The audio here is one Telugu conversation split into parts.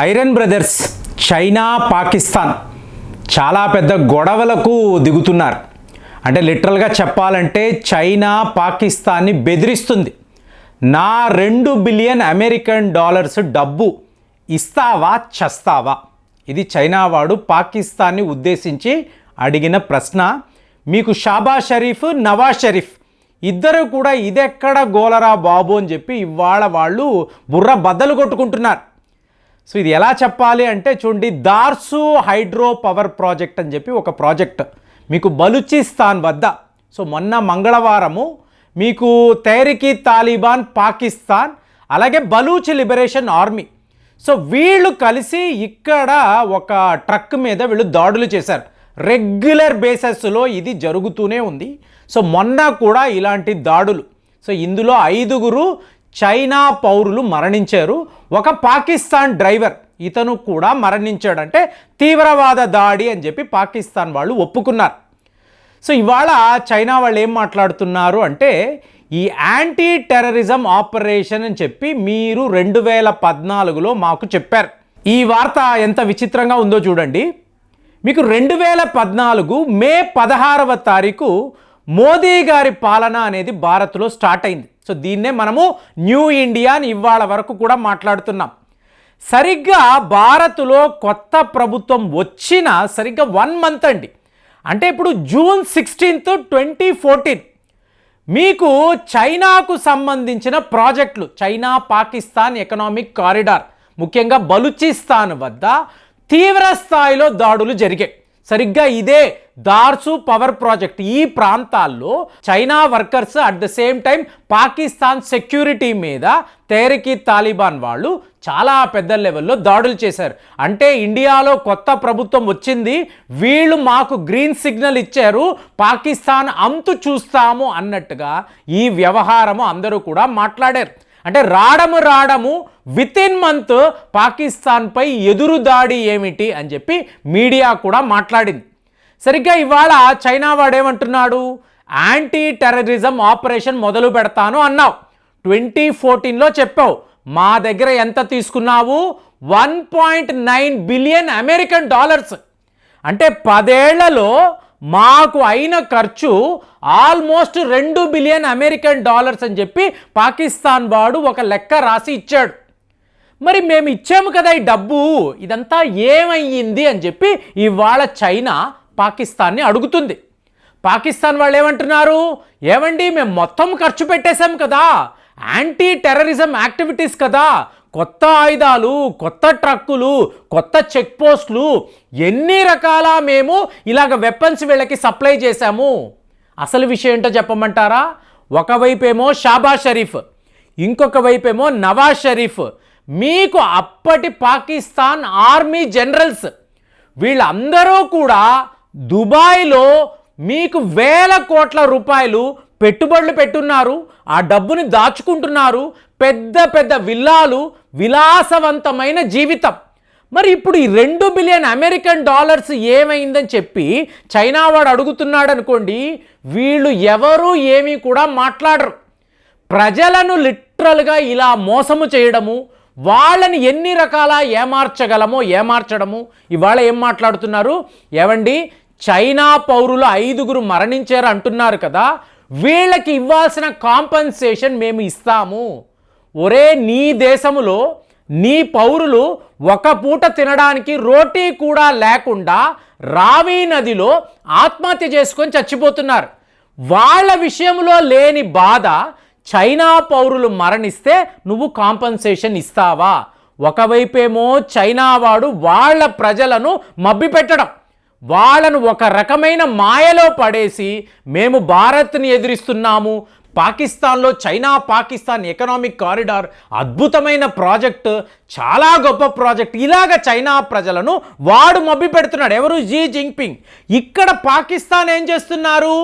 ఐరన్ బ్రదర్స్ చైనా పాకిస్తాన్ చాలా పెద్ద గొడవలకు దిగుతున్నారు. అంటే లిటరల్గా చెప్పాలంటే చైనా పాకిస్తాన్ని బెదిరిస్తుంది. నా రెండు బిలియన్ అమెరికన్ డాలర్స్ డబ్బు ఇస్తావా చస్తావా? ఇది చైనా వాడు పాకిస్తాన్ని ఉద్దేశించి అడిగిన ప్రశ్న. మీకు షాబా షరీఫ్ నవాజ్ షరీఫ్ ఇద్దరు కూడా ఇదెక్కడ గోలరా బాబు అని చెప్పి ఇవాళ వాళ్ళు బుర్ర బద్దలు కొట్టుకుంటున్నారు. సో ఇది ఎలా చెప్పాలి అంటే చూడండి దార్సు హైడ్రో పవర్ ప్రాజెక్ట్ అని చెప్పి ఒక ప్రాజెక్ట్ మీకు బలూచిస్తాన్ వద్ద. సో మొన్న మంగళవారము మీకు తైరికి తాలిబాన్ పాకిస్తాన్ అలాగే బలూచ్ లిబరేషన్ ఆర్మీ. సో వీళ్ళు కలిసి ఇక్కడ ఒక ట్రక్ మీద వీళ్ళు దాడులు చేశారు. రెగ్యులర్ బేసెస్లో ఇది జరుగుతూనే ఉంది. సో మొన్న కూడా ఇలాంటి దాడులు. సో ఇందులో ఐదుగురు చైనా పౌరులు మరణించారు. ఒక పాకిస్తాన్ డ్రైవర్ ఇతను కూడా మరణించాడంటే తీవ్రవాద దాడి అని చెప్పి పాకిస్తాన్ వాళ్ళు ఒప్పుకున్నారు. సో ఇవాళ చైనా వాళ్ళు ఏం మాట్లాడుతున్నారు అంటే ఈ యాంటీ టెర్రరిజం ఆపరేషన్ అని చెప్పి మీరు రెండు వేల పద్నాలుగులో మాకు చెప్పారు. ఈ వార్త ఎంత విచిత్రంగా ఉందో చూడండి. మీకు రెండు వేల పద్నాలుగు మే పదహారవ తారీఖు మోదీ గారి పాలన అనేది భారత్లో స్టార్ట్ అయింది. సో దీన్నే మనము న్యూ ఇండియా అని ఇవాళ వరకు కూడా మాట్లాడుతున్నాం. సరిగ్గా భారత్లో కొత్త ప్రభుత్వం వచ్చిన సరిగ్గా వన్ మంత్ అండి. అంటే ఇప్పుడు జూన్ సిక్స్టీన్త్ ట్వంటీ ఫోర్టీన్. మీకు చైనాకు సంబంధించిన ప్రాజెక్టులు చైనా పాకిస్తాన్ ఎకనామిక్ కారిడార్ ముఖ్యంగా బలూచిస్తాన్ వద్ద తీవ్ర స్థాయిలో దాడులు జరిగాయి. సరిగ్గా ఇదే దార్సు పవర్ ప్రాజెక్ట్. ఈ ప్రాంతాల్లో China workers at the same time Pakistan security మీద తేరికి తాలిబాన్ వాళ్ళు చాలా పెద్ద లెవెల్లో దాడులు చేశారు. అంటే ఇండియాలో కొత్త ప్రభుత్వం వచ్చింది వీళ్ళు మాకు గ్రీన్ సిగ్నల్ ఇచ్చారు పాకిస్తాన్ అంతు చూస్తాము అన్నట్టుగా ఈ వ్యవహారము అందరూ కూడా మాట్లాడారు. అంటే రాడము రాడము విత్ ఇన్ మంత్ పాకిస్తాన్పై ఎదురు దాడి ఏమిటి అని చెప్పి మీడియా కూడా మాట్లాడింది. సరిగ్గా ఇవాళ చైనా వాడేమంటున్నాడు? యాంటీ టెర్రరిజం ఆపరేషన్ మొదలు పెడతాను అన్నావు. ట్వంటీ ఫోర్టీన్లో చెప్పావు. మా దగ్గర ఎంత తీసుకున్నావు? One point nine billion American dollars అంటే పదేళ్ళలో మాకు అయిన ఖర్చు ఆల్మోస్ట్ రెండు బిలియన్ అమెరికన్ డాలర్స్ అని చెప్పి పాకిస్తాన్ వాడు ఒక లెక్క రాసి ఇచ్చాడు. మరి మేము ఇచ్చాము కదా ఈ డబ్బు ఇదంతా ఏమయ్యింది అని చెప్పి ఇవాళ చైనా పాకిస్తాన్ని అడుగుతుంది. పాకిస్తాన్ వాళ్ళు ఏమంటున్నారు? ఏమండి మేము మొత్తం ఖర్చు పెట్టేశాం కదా. యాంటీ టెర్రరిజం యాక్టివిటీస్ కదా. కొత్త ఆయుధాలు కొత్త ట్రక్కులు కొత్త చెక్ పోస్టులు ఎన్ని రకాల మేము ఇలాగ వెపన్స్ వీళ్ళకి సప్లై చేశాము? అసలు విషయం ఏంటో చెప్పమంటారా? ఒకవైపేమో షాబా షరీఫ్ ఇంకొక వైపేమో నవాజ్ షరీఫ్. మీకు అప్పటి పాకిస్తాన్ ఆర్మీ జనరల్స్ వీళ్ళందరూ కూడా దుబాయ్లో మీకు వేల కోట్ల రూపాయలు పెట్టుబడులు పెట్టున్నారు ఆ డబ్బుని దాచుకుంటున్నారు పెద్ద పెద్ద విల్లాలు విలాసవంతమైన జీవితం. మరి ఇప్పుడు ఈ రెండు బిలియన్ అమెరికన్ డాలర్స్ ఏమైందని చెప్పి చైనా వాడు అడుగుతున్నాడు అనుకోండి వీళ్ళు ఎవరు ఏమీ కూడా మాట్లాడరు. ప్రజలను లిటరల్గా ఇలా మోసము చేయడము వాళ్ళని ఎన్ని రకాల ఏమార్చగలమో ఏమార్చడము ఇవాళ ఏం మాట్లాడుతున్నారు? ఏవండి చైనా పౌరులు ఐదుగురు మరణించారు అంటున్నారు కదా వీళ్ళకి ఇవ్వాల్సిన కాంపన్సేషన్ మేము ఇస్తాము. ఒరే నీ దేశములో నీ పౌరులు ఒక పూట తినడానికి రోటీ కూడా లేకుండా రావి నదిలో ఆత్మహత్య చేసుకొని చచ్చిపోతున్నారు. వాళ్ళ విషయంలో లేని బాధ చైనా పౌరులు మరణిస్తే నువ్వు కాంపన్సేషన్ ఇస్తావా? ఒకవైపేమో చైనా వాడు వాళ్ళ ప్రజలను మబ్బిపెట్టడం. వాళ్ళను ఒక రకమైన మాయలో పడేసి మేము భారత్ని ఎదిరిస్తున్నాము పాకిస్తాన్లో చైనా పాకిస్తాన్ ఎకనామిక్ కారిడార్ అద్భుతమైన ప్రాజెక్ట్ చాలా గొప్ప ప్రాజెక్ట్. ఇలాగ చైనా ప్రజలను వాడు మబ్బి పెడుతున్నాడు. ఎవరు? జీ జింగ్పింగ్ ఇక్కడ పాకిస్తాన్ ఏం చేస్తున్నారు?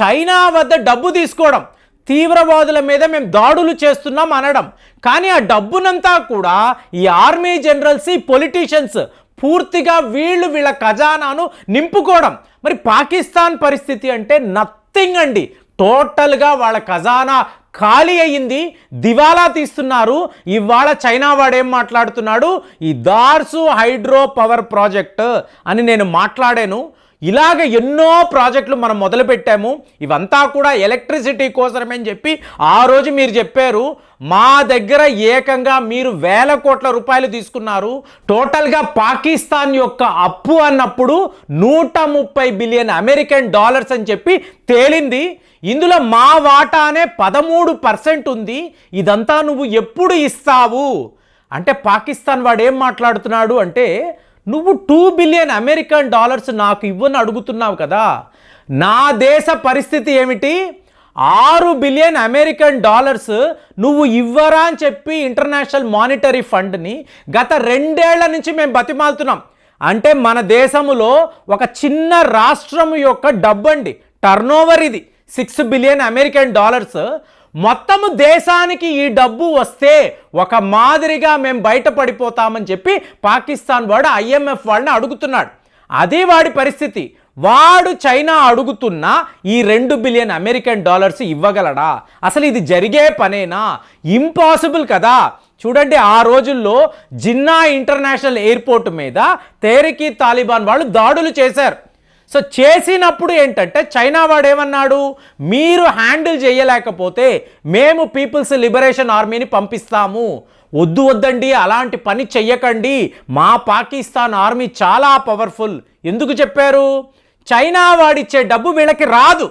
చైనా వద్ద డబ్బు తీసుకోవడం. తీవ్రవాదుల మీద మేము దాడులు చేస్తున్నాం అనడం. కానీ ఆ డబ్బునంతా కూడా ఈ ఆర్మీ జనరల్స్ ఈ పొలిటీషియన్స్ పూర్తిగా వీళ్ళు వీళ్ళ ఖజానాను నింపుకోవడం. మరి పాకిస్తాన్ పరిస్థితి అంటే నథింగ్ అండి. టోటల్గా వాళ్ళ ఖజానా ఖాళీ అయ్యింది. దివాలా తీస్తున్నారు. ఇవాళ చైనా వాడేం మాట్లాడుతున్నాడు? ఈ దార్సు హైడ్రో పవర్ ప్రాజెక్ట్ అని నేను మాట్లాడాను. ఇలాగ ఎన్నో ప్రాజెక్టులు మనం మొదలుపెట్టాము ఇవంతా కూడా ఎలక్ట్రిసిటీ కోసమే అని చెప్పి ఆ రోజు మీరు చెప్పారు. మా దగ్గర ఏకంగా మీరు వేల కోట్ల రూపాయలు తీసుకున్నారు. టోటల్గా పాకిస్తాన్ యొక్క అప్పు అన్నప్పుడు నూట ముప్పై బిలియన్ అమెరికన్ డాలర్స్ అని చెప్పి తేలింది. ఇందులో మా వాటానే పదమూడు పర్సెంట్ ఉంది. ఇదంతా నువ్వు ఎప్పుడు ఇస్తావు? అంటే పాకిస్తాన్ వాడు ఏం మాట్లాడుతున్నాడు అంటే నువ్వు టూ బిలియన్ అమెరికన్ డాలర్స్ నాకు ఇవ్వని అడుగుతున్నావు కదా. నా దేశ పరిస్థితి ఏమిటి? ఆరు బిలియన్ అమెరికన్ డాలర్స్ నువ్వు ఇవ్వరా అని చెప్పి ఇంటర్నేషనల్ మానిటరీ ఫండ్ని గత రెండేళ్ళ నుంచి మేము బతిమాలుతున్నాం. అంటే మన దేశములో ఒక చిన్న రాష్ట్రం యొక్క డబ్బండి టర్నోవర్ ఇది. సిక్స్ బిలియన్ అమెరికన్ డాలర్స్ మొత్తము దేశానికి ఈ డబ్బు వస్తే ఒక మాదిరిగా మేము బయటపడిపోతామని చెప్పి పాకిస్తాన్ వాడు ఐఎంఎఫ్ వాళ్ళని అడుగుతున్నాడు. అది వాడి పరిస్థితి. వాడు చైనా అడుగుతున్న ఈ రెండు బిలియన్ అమెరికన్ డాలర్స్ ఇవ్వగలడా? అసలు ఇది జరిగే పనేనా? ఇంపాసిబుల్ కదా. చూడండి ఆ రోజుల్లో జిన్నా ఇంటర్నేషనల్ ఎయిర్పోర్ట్ మీద తేరికి తాలిబాన్ వాళ్ళు దాడులు చేశారు. సో చేసినప్పుడు ఏంటంటే చైనా వాడు ఏమన్నాడు మీరు హ్యాండిల్ చేయలేకపోతే మేము పీపుల్స్ లిబరేషన్ ఆర్మీని పంపిస్తాము. వద్దు వద్దండి అలాంటి పని చెయ్యకండి. మా పాకిస్తాన్ ఆర్మీ చాలా పవర్ఫుల్. ఎందుకు చెప్పారు? చైనా వాడిచ్చే డబ్బు వీళ్ళకి రాదు.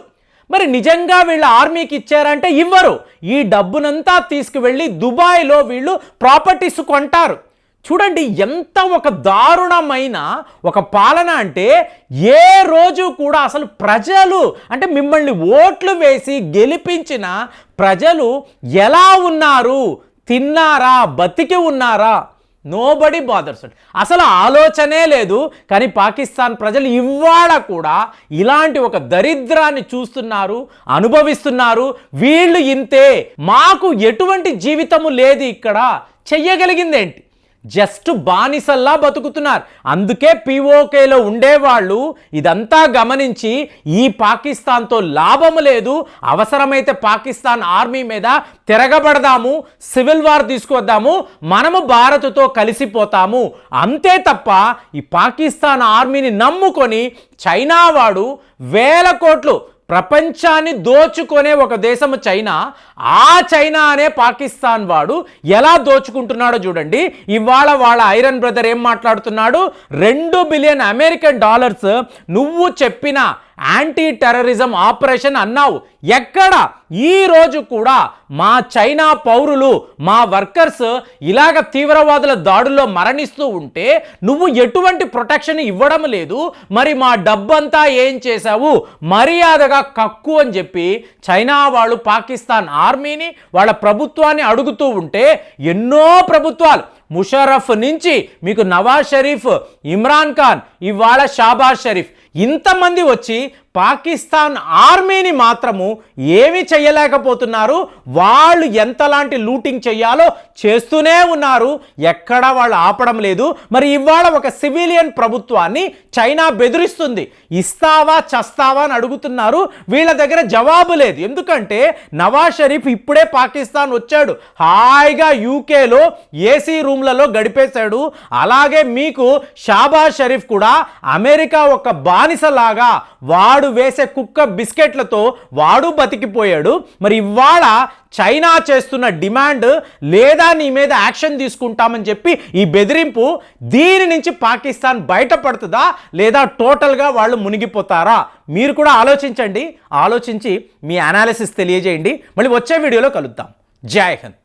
మరి నిజంగా వీళ్ళ ఆర్మీకి ఇచ్చారంటే ఇవ్వరు. ఈ డబ్బునంతా తీసుకువెళ్ళి దుబాయ్లో వీళ్ళు ప్రాపర్టీస్ కొంటారు. చూడండి ఎంత ఒక దారుణమైన ఒక పాలన అంటే ఏ రోజు కూడా అసలు ప్రజలు అంటే మిమ్మల్ని ఓట్లు వేసి గెలిపించిన ప్రజలు ఎలా ఉన్నారు? తిన్నారా? బతికి ఉన్నారా? నోబడి బాదర్స్ అసలు ఆలోచనే లేదు. కానీ పాకిస్తాన్ ప్రజలు ఇవాళ కూడా ఇలాంటి ఒక దరిద్రాన్ని చూస్తున్నారు అనుభవిస్తున్నారు. వీళ్ళు ఇంతే. మాకు ఎటువంటి జీవితము లేదు ఇక్కడ. చెయ్యగలిగిందేంటి? జస్ట్ బానిసల్లా బతుకుతున్నారు. అందుకే పీఓకేలో ఉండేవాళ్ళు ఇదంతా గమనించి ఈ పాకిస్తాన్తో లాభము లేదు అవసరమైతే పాకిస్తాన్ ఆర్మీ మీద తిరగబడదాము సివిల్ వార్ తీసుకొద్దాము మనము భారత్తో కలిసిపోతాము. అంతే తప్ప ఈ పాకిస్తాన్ ఆర్మీని నమ్ముకొని చైనా వాడు వేల కోట్లు ప్రపంచాన్ని దోచుకునే ఒక దేశము చైనా ఆ చైనా అనే పాకిస్తాన్ వాడు ఎలా దోచుకుంటున్నాడో చూడండి. ఇవాళ వాళ్ళ ఐరన్ బ్రదర్ ఏం మాట్లాడుతున్నాడు? రెండు బిలియన్ అమెరికన్ డాలర్స్ నువ్వు చెప్పిన యాంటీ టెర్రరిజం ఆపరేషన్ అన్నావు. ఎక్కడ? ఈ రోజు కూడా మా చైనా పౌరులు మా వర్కర్స్ ఇలాగ తీవ్రవాదుల దాడుల్లో మరణిస్తూ ఉంటే నువ్వు ఎటువంటి ప్రొటెక్షన్ ఇవ్వడం లేదు. మరి మా డబ్బంతా ఏం చేశావు? మర్యాదగా కక్కు అని చెప్పి చైనా వాళ్ళు పాకిస్తాన్ ఆర్మీని వాళ్ళ ప్రభుత్వాన్ని అడుగుతూ ఉంటే ఎన్నో ప్రభుత్వాలు. ముషరఫ్ నుంచి మీకు నవాజ్ షరీఫ్ ఇమ్రాన్ ఖాన్ ఇవాళ షాబాజ్ షరీఫ్ ఇంతమంది వచ్చి పాకిస్తాన్ ఆర్మీని మాత్రము ఏమి చేయలేకపోతున్నారు? వాళ్ళు ఎంతలాంటి లూటింగ్ చేయాలో చేస్తూనే ఉన్నారు. ఎక్కడా వాళ్ళు ఆపడం లేదు. మరి ఇవాళ ఒక సివిలియన్ ప్రభుత్వాన్ని చైనా బెదిరిస్తుంది. ఇస్తావా చస్తావా అని అడుగుతున్నారు. వీళ్ళ దగ్గర జవాబు లేదు. ఎందుకంటే నవాజ్ షరీఫ్ ఇప్పుడే పాకిస్తాన్ వచ్చాడు. హాయిగా యూకేలో ఏసీ రూమ్లలో గడిపేశాడు. అలాగే మీకు షాబాజ్ షరీఫ్ కూడా అమెరికా ఒక బా బానిసలాగా వాడు వేసే కుక్క బిస్కెట్లతో వాడు బతికిపోయాడు. మరి ఇవాళ చైనా చేస్తున్న డిమాండ్ లేదా నీ మీద యాక్షన్ తీసుకుంటామని చెప్పి ఈ బెదిరింపు దీని నుంచి పాకిస్తాన్ బయటపడుతుందా లేదా టోటల్గా వాళ్ళు మునిగిపోతారా? మీరు కూడా ఆలోచించండి. ఆలోచించి మీ అనాలిసిస్ తెలియజేయండి. మళ్ళీ వచ్చే వీడియోలో కలుద్దాం. జై హింద్.